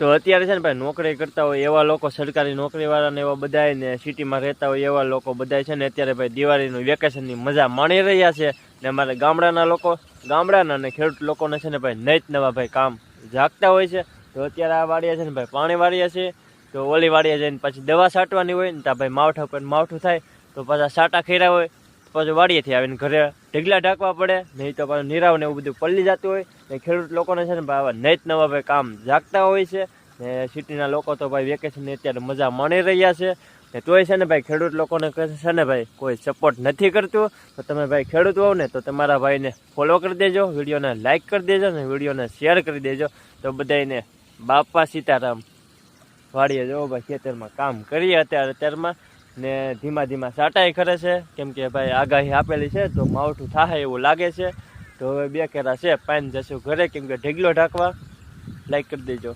તો અત્યારે છે ને ભાઈ નોકરી કરતા હોય એવા લોકો, સરકારી નોકરીવાળાને એવા બધાય ને સિટીમાં રહેતા હોય એવા લોકો બધાય છે ને અત્યારે ભાઈ દિવાળીનું વેકેશનની મજા માણી રહ્યા છે ને અમારે ગામડાના લોકો, ગામડાના ને ખેડૂત લોકોને છે ને ભાઈ નૈત નવા ભાઈ કામ જાગતા હોય છે. તો અત્યારે આ વાડિયા છે ને ભાઈ પાણી વાળીએ છે તો ઓલી વાડિયા જઈને પછી દવા છાંટવાની હોય ને ત્યાં ભાઈ માવઠા પર માવઠું થાય. તો પાછા સાટા ખેરા હોય. પછી વાડીએથી આવીને ઘરે ઢગલા ઢાંકવા પડે, નહીં તો પાછું નિરાવ ને એવું બધું પલ્લી જતું હોય. ને ખેડૂત લોકોને છે ને ભાઈ આવા નૈત નવા ભાઈ કામ જાગતા હોય છે. ને સિટીના લોકો તો ભાઈ વેકેશનની અત્યારે મજા માણી રહ્યા છે. ને તોય છે ને ભાઈ ખેડૂત લોકોને કહે છે ને ભાઈ, કોઈ સપોર્ટ નથી કરતું. તો તમે ભાઈ ખેડૂત હોવ ને તો તમારા ભાઈને ફોલો કરી દેજો, વિડીયોને લાઇક કરી દેજો ને વિડીયોને શેર કરી દેજો. તો બધાને બાપા સીતારામ વાડીએ જો ભાઈ ખેતરમાં કામ કરીએ અત્યારે, અત્યારમાં. ને ધીમા ધીમા સાટાઈ કરે છે. કેમ કે ભાઈ આગાહી આપેલી છે, તો માવઠું થાય એવું લાગે છે. તો હવે બે કેરા છે પાણી જશું ઘરે, કેમ કે ઢેગલો ઢાંકવા. લાઈક કરી દેજો.